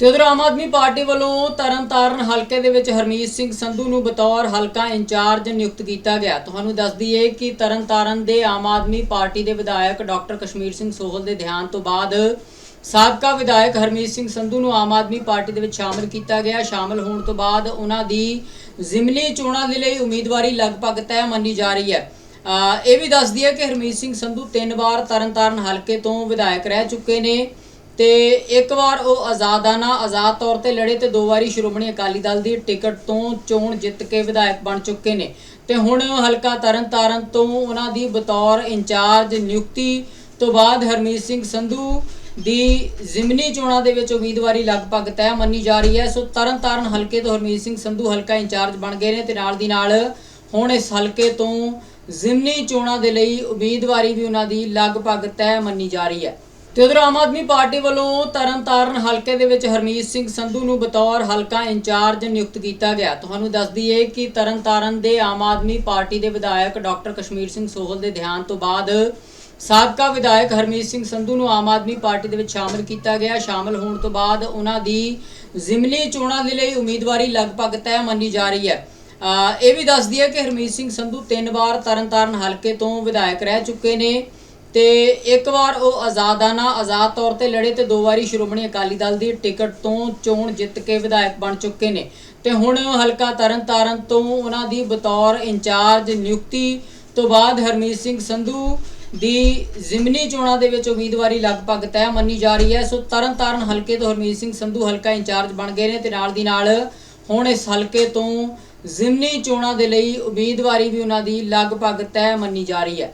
ਤੇ ਉਧਰ ਆਮ ਆਦਮੀ ਪਾਰਟੀ ਵੱਲੋਂ ਤਰਨਤਾਰਨ ਹਲਕੇ ਦੇ ਵਿੱਚ ਹਰਮੀਤ ਸਿੰਘ ਸੰਧੂ ਨੂੰ ਬਤੌਰ ਹਲਕਾ ਇੰਚਾਰਜ ਨਿਯੁਕਤ ਕੀਤਾ ਗਿਆ। ਤੁਹਾਨੂੰ ਦੱਸ ਦਈਏ ਕਿ ਤਰਨਤਾਰਨ ਦੇ ਆਮ ਆਦਮੀ ਪਾਰਟੀ ਦੇ ਵਿਧਾਇਕ ਡਾਕਟਰ ਕਸ਼ਮੀਰ ਸਿੰਘ ਸੋਹਲ ਦੇ ਦੇਹਾਂਤ ਤੋਂ ਬਾਅਦ ਸਾਬਕਾ ਵਿਧਾਇਕ ਹਰਮੀਤ ਸਿੰਘ ਸੰਧੂ ਨੂੰ ਆਮ ਆਦਮੀ ਪਾਰਟੀ ਦੇ ਵਿੱਚ ਸ਼ਾਮਲ ਕੀਤਾ ਗਿਆ। ਸ਼ਾਮਲ ਹੋਣ ਤੋਂ ਬਾਅਦ ਉਹਨਾਂ ਦੀ ਜ਼ਿਮਨੀ ਚੋਣਾਂ ਦੇ ਲਈ ਉਮੀਦਵਾਰੀ ਲਗਭਗ ਤੈਅ ਮੰਨੀ ਜਾ ਰਹੀ ਹੈ। ਇਹ ਵੀ ਦੱਸ ਦਈਏ ਕਿ ਹਰਮੀਤ ਸਿੰਘ ਸੰਧੂ ਤਿੰਨ ਵਾਰ ਤਰਨਤਾਰਨ ਹਲਕੇ ਤੋਂ ਵਿਧਾਇਕ ਰਹਿ ਚੁੱਕੇ ਨੇ। ਤੇ ਇੱਕ ਵਾਰ ਉਹ ਆਜ਼ਾਦਾਨਾ, ਆਜ਼ਾਦ ਤੌਰ ਤੇ ਲੜੇ ਤੇ ਦੋ ਵਾਰੀ ਸ਼੍ਰੋਮਣੀ ਅਕਾਲੀ ਦਲ ਦੀ ਟਿਕਟ ਤੋਂ ਚੋਣ ਜਿੱਤ ਕੇ ਵਿਧਾਇਕ ਬਣ ਚੁੱਕੇ ਨੇ। ਤੇ ਹੁਣ ਹਲਕਾ ਤਰਨਤਾਰਨ ਤੋਂ ਉਹਨਾਂ ਦੀ ਬਤੌਰ ਇੰਚਾਰਜ ਨਿਯੁਕਤੀ ਤੋਂ ਬਾਅਦ ਹਰਮੀਤ ਸਿੰਘ ਸੰਧੂ ਦੀ ਜ਼ਿਮਨੀ ਚੋਣਾਂ ਦੇ ਵਿੱਚ ਉਮੀਦਵਾਰੀ ਲਗਭਗ ਤੈਅ ਮੰਨੀ ਜਾ ਰਹੀ ਹੈ। ਸੋ ਤਰਨਤਾਰਨ ਹਲਕੇ ਤੋਂ ਹਰਮੀਤ ਸਿੰਘ ਸੰਧੂ ਹਲਕਾ ਇੰਚਾਰਜ ਬਣ ਗਏ ਨੇ ਤੇ ਨਾਲ ਦੀ ਨਾਲ ਹੁਣ ਇਸ ਹਲਕੇ ਤੋਂ ਜ਼ਿਮਨੀ ਚੋਣਾਂ ਦੇ ਲਈ ਉਮੀਦਵਾਰੀ ਵੀ ਉਹਨਾਂ ਦੀ ਲਗਭਗ ਤੈਅ ਮੰਨੀ ਜਾ ਰਹੀ ਹੈ। ਤੇ ਉਧਰ ਆਮ ਆਦਮੀ ਪਾਰਟੀ ਵੱਲੋਂ ਤਰਨਤਾਰਨ ਹਲਕੇ ਦੇ ਵਿੱਚ ਹਰਮੀਤ ਸਿੰਘ ਸੰਧੂ ਨੂੰ ਬਤੌਰ ਹਲਕਾ ਇੰਚਾਰਜ ਨਿਯੁਕਤ ਕੀਤਾ ਗਿਆ। ਤੁਹਾਨੂੰ ਦੱਸ ਦਈਏ ਕਿ ਤਰਨਤਾਰਨ ਦੇ ਆਮ ਆਦਮੀ ਪਾਰਟੀ ਦੇ ਵਿਧਾਇਕ ਡਾਕਟਰ ਕਸ਼ਮੀਰ ਸਿੰਘ ਸੋਹਲ ਦੇ ਦੇਹਾਂਤ ਤੋਂ ਬਾਅਦ ਸਾਬਕਾ ਵਿਧਾਇਕ ਹਰਮੀਤ ਸਿੰਘ ਸੰਧੂ ਨੂੰ ਆਮ ਆਦਮੀ ਪਾਰਟੀ ਦੇ ਵਿੱਚ ਸ਼ਾਮਲ ਕੀਤਾ ਗਿਆ। ਸ਼ਾਮਲ ਹੋਣ ਤੋਂ ਬਾਅਦ ਉਹਨਾਂ ਦੀ ਜ਼ਿਮਨੀ ਚੋਣਾਂ ਦੇ ਲਈ ਉਮੀਦਵਾਰੀ ਲਗਭਗ ਤੈਅ ਮੰਨੀ ਜਾ ਰਹੀ ਹੈ। ਇਹ ਵੀ ਦੱਸ ਦਈਏ ਕਿ ਹਰਮੀਤ ਸਿੰਘ ਸੰਧੂ ਤਿੰਨ ਵਾਰ ਤਰਨਤਾਰਨ ਹਲਕੇ ਤੋਂ ਵਿਧਾਇਕ ਰਹਿ ਚੁੱਕੇ ਨੇ। ਤੇ ਇੱਕ ਵਾਰ ਉਹ ਆਜ਼ਾਦਾਨਾ ਆਜ਼ਾਦ ਤੌਰ ਤੇ ਲੜੇ ਤੇ ਦੋ ਵਾਰੀ ਸ਼੍ਰੋਮਣੀ ਅਕਾਲੀ ਦਲ ਦੀ ਟਿਕਟ ਤੋਂ ਚੋਣ ਜਿੱਤ ਕੇ ਵਿਧਾਇਕ ਬਣ ਚੁੱਕੇ ਨੇ। ਤੇ ਹੁਣ ਹਲਕਾ ਤਰਨਤਾਰਨ ਤੋਂ ਉਹਨਾਂ ਦੀ ਬਤੌਰ ਇੰਚਾਰਜ ਨਿਯੁਕਤੀ ਤੋਂ ਬਾਅਦ ਹਰਮੀਤ ਸਿੰਘ ਸੰਧੂ ਦੀ ਜ਼ਿਮਨੀ ਚੋਣਾਂ ਦੇ ਵਿੱਚ ਉਮੀਦਵਾਰੀ ਲਗਭਗ ਤੈਅ ਮੰਨੀ ਜਾ ਰਹੀ ਹੈ। ਸੋ ਤਰਨਤਾਰਨ ਹਲਕੇ ਤੋਂ ਹਰਮੀਤ ਸਿੰਘ ਸੰਧੂ ਹਲਕਾ ਇੰਚਾਰਜ ਬਣ ਗਏ ਨੇ ਤੇ ਨਾਲ ਦੀ ਨਾਲ ਹੁਣ ਇਸ ਹਲਕੇ ਤੋਂ ਜ਼ਿਮਨੀ ਚੋਣਾਂ ਦੇ ਲਈ ਉਮੀਦਵਾਰੀ ਵੀ ਉਹਨਾਂ ਦੀ ਲਗਭਗ ਤੈਅ ਮੰਨੀ ਜਾ ਰਹੀ ਹੈ।